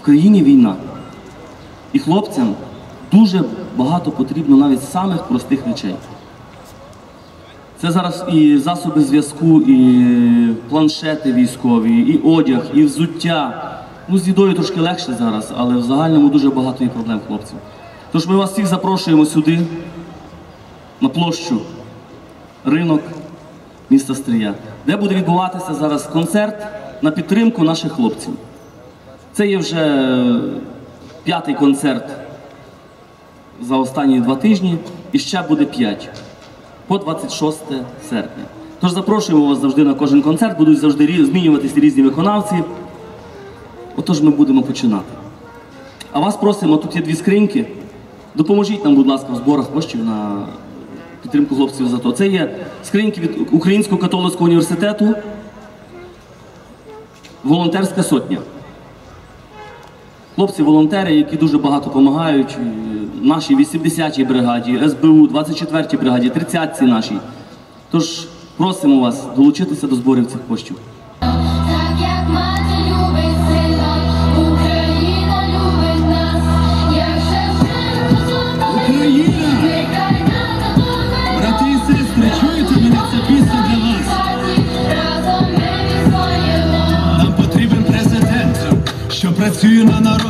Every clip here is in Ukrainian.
В країні війна. І хлопцям дуже багато потрібно навіть самих простих речей. Це зараз і засоби зв'язку, і планшети військові, і одяг, і взуття. Ну, з їдою трошки легше зараз, але в загальному дуже багато є проблем хлопців. Тож ми вас всіх запрошуємо сюди, на площу, ринок міста Стрия, де буде відбуватися зараз концерт на підтримку наших хлопців. Це є вже п'ятий концерт за останні два тижні, і ще буде п'ять по 26 серпня. Тож запрошуємо вас завжди на кожен концерт, будуть завжди змінюватися різні виконавці. Отож ми будемо починати. А вас просимо, тут є дві скриньки. Допоможіть нам, будь ласка, в зборах коштів на підтримку хлопців за то. Це є скриньки від Українського католицького університету. Волонтерська сотня. Хлопці-волонтери, які дуже багато допомагають е, нашій 80-й бригаді, СБУ, 24-й бригаді, 30-й нашій. Тож просимо вас долучитися до зборів цих коштів. Працює на народ.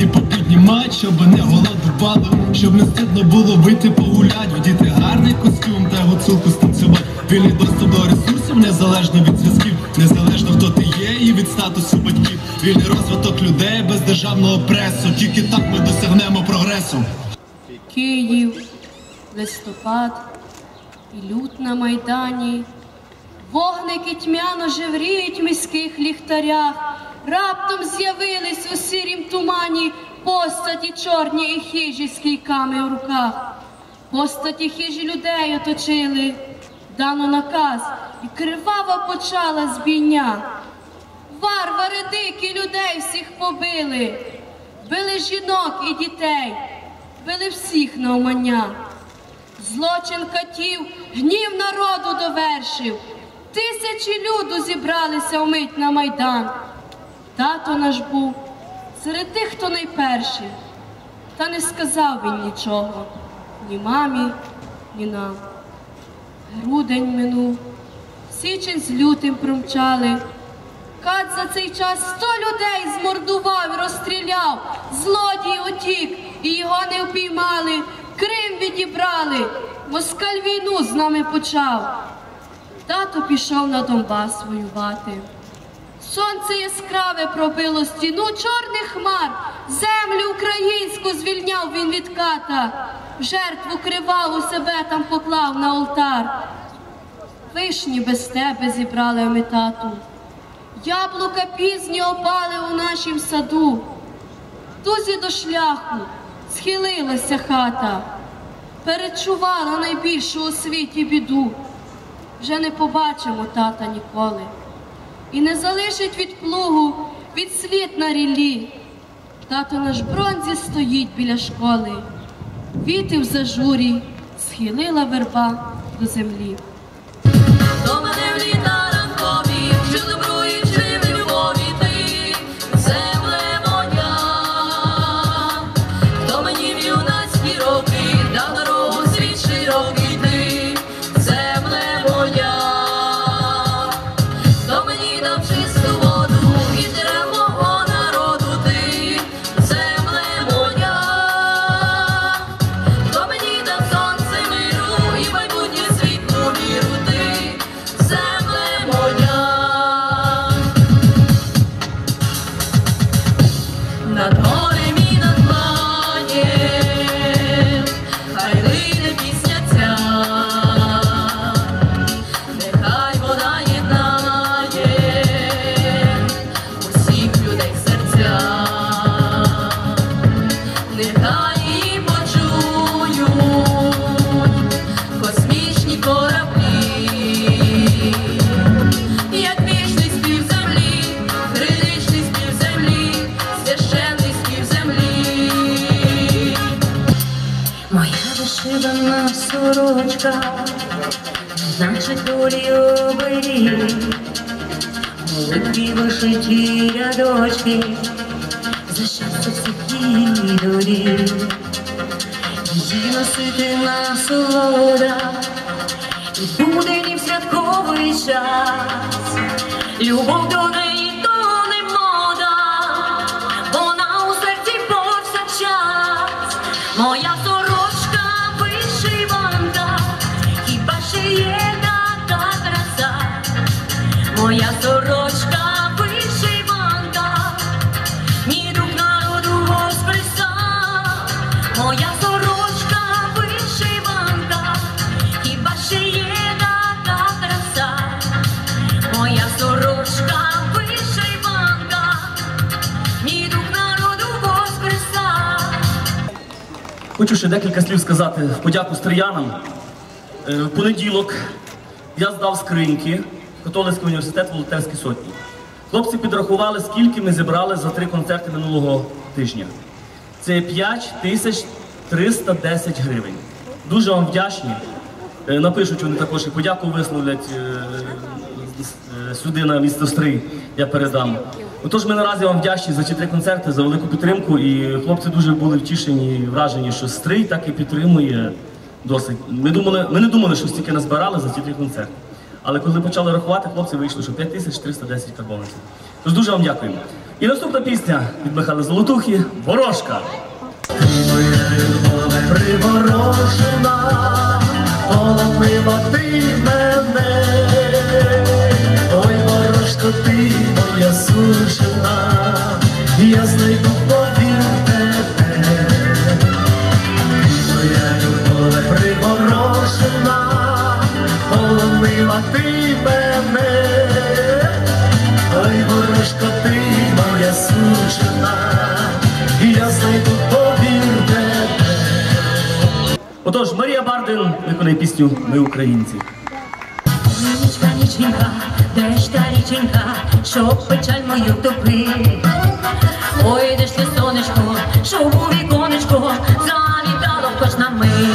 Пенсії попіднімать, щоб не голодували, щоб не стидно було вийти погулять, вдіти гарний костюм та гуцулку станцювати. Вільний доступ до ресурсів, незалежно від зв'язків, незалежно хто ти є і від статусу батьків. Вільний розвиток людей без державного пресу. Тільки так ми досягнемо прогресу. Київ, листопад і лют на майдані. Вогники тьмяно жевріють в міських ліхтарях. Раптом з'явились у сірім тумані постаті чорні і хижі з кійками в руках. Постаті хижі людей оточили, дано наказ, і криваво почала збійня. Варвари дикі людей всіх побили, били жінок і дітей, били всіх на умання. Злочин катів гнів народу довершив. Тисячі люду зібралися вмить на майдан. Тато наш був серед тих, хто найперший, та не сказав він нічого ні мамі, ні нам. Грудень минув, січень з лютим промчали. Кат за цей час сто людей змордував розстріляв, злодій утік, і його не впіймали, Крим відібрали, москаль війну з нами почав. Тато пішов на Донбас воювати. Сонце яскраве пробило стіну чорних хмар, землю українську звільняв він від ката, жертву криваву себе там поклав на олтар. Вишні без тебе зібрали ми тату. Яблука пізні опали у нашім саду. Тузі до шляху схилилася хата, перечувала найбільшу у світі біду. Вже не побачимо тата ніколи. І не залишить від плугу, від слід на ріллі. Тато наш бронзі стоїть біля школи. Віти в зажурі схилила верба до землі. До мене в літа ранкові, що добру сорочка, значить долі оберіг. Молитві вишиті рядочки, за щастя всіх її доріг. Її носити насолода, і буде ні святковий час. Любов до неї декілька слів сказати в подяку стріянам. Е, В понеділок я здав скриньки в католицький університет волонтерські сотні. Хлопці підрахували, скільки ми зібрали за три концерти минулого тижня. Це 5 тисяч 310 гривень. Дуже вам вдячні. Е, Напишуть вони також і подяку висловлять е, сюди на місто Стрий, я передам. Отож, ми наразі вам вдячні за ці три концерти, за велику підтримку. І хлопці дуже були втішені і вражені, що Стрий так і підтримує досить. Ми, думали, ми не думали, що стільки назбирали за ці три концерти. Але коли почали рахувати, хлопці вийшли, що 5310 карбованців. Тож дуже вам дякуємо. І наступна пісня від Михайла Золотухи Ворожка. приворожена, полонила ти мене, ой, ворожко, ти моя сужена, я знайду повір тебе, моя любов приворожена, полонила ти мене, ой, ворожко, ти моя сужена, я знайду повір тебе. Отож, Марія Бардин виконає пісню Ми українці. Нічка, ніченька, де ж та річенька, щоб печаль мою топи. Ой, де ж ти сонечко, щоб у віконечко завітало кожна мить.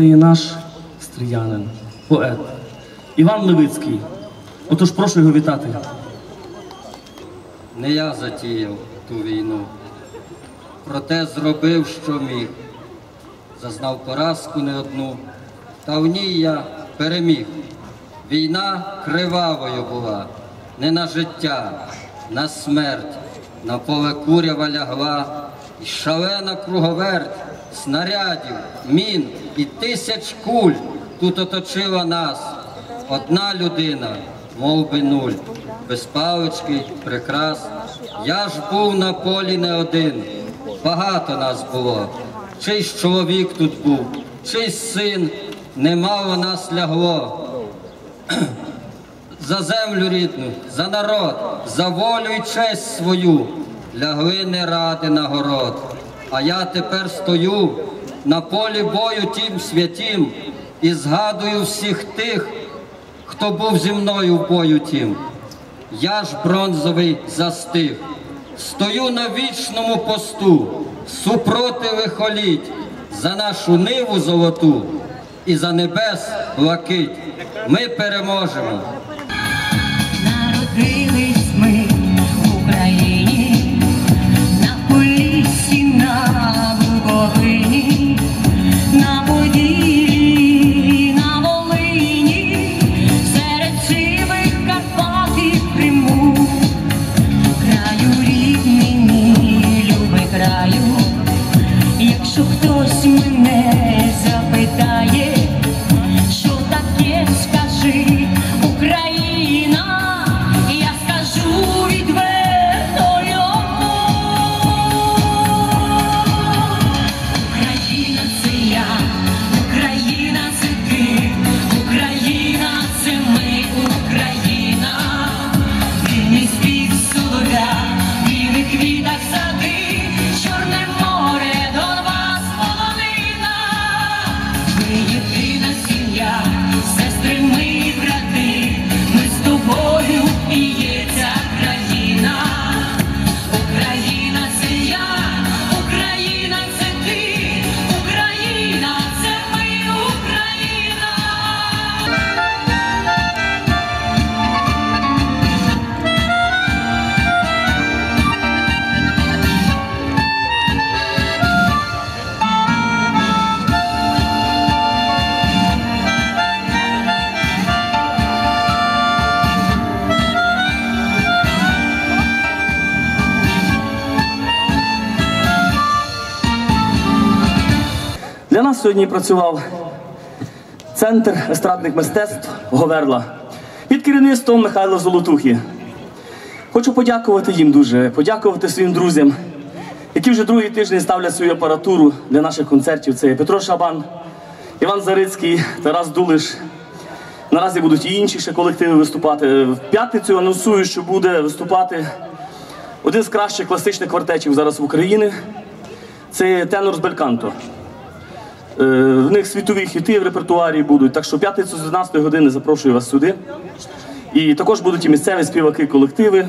Це є наш стріянин, поет Іван Левицький. Отож, прошу його вітати. Не я затіяв ту війну, проте зробив, що міг. Зазнав поразку не одну, та в ній я переміг. Війна кривавою була, не на життя, на смерть, на поле курява лягла, і шалена круговерть снарядів, мін і тисяч куль тут оточила нас. Одна людина, мов би нуль, без палички, прикрас. Я ж був на полі не один, багато нас було. Чийсь чоловік тут був, чийсь син, немало нас лягло. За землю рідну, за народ, за волю і честь свою лягли не ради нагород. А я тепер стою на полі бою тім святім і згадую всіх тих, хто був зі мною в бою тім. Я ж бронзовий застиг, стою на вічному посту, супротиви холіть за нашу ниву золоту і за небес блакить. Ми переможемо. Мене запитає, Для нас сьогодні працював Центр естрадних мистецтв Говерла під керівництвом Михайла Золотухи. Хочу подякувати їм дуже, подякувати своїм друзям, які вже другий тиждень ставлять свою апаратуру для наших концертів. Це Петро Шабан, Іван Зарицький, Тарас Дулиш. Наразі будуть і інші ще колективи виступати. В п'ятницю анонсую, що буде виступати один з кращих класичних квартетів зараз в Україні. Це тенор з Бельканто. Е, В них світові хіти в репертуарі будуть. Так що п'ятницю з 12 години запрошую вас сюди. І також будуть і місцеві співаки, колективи.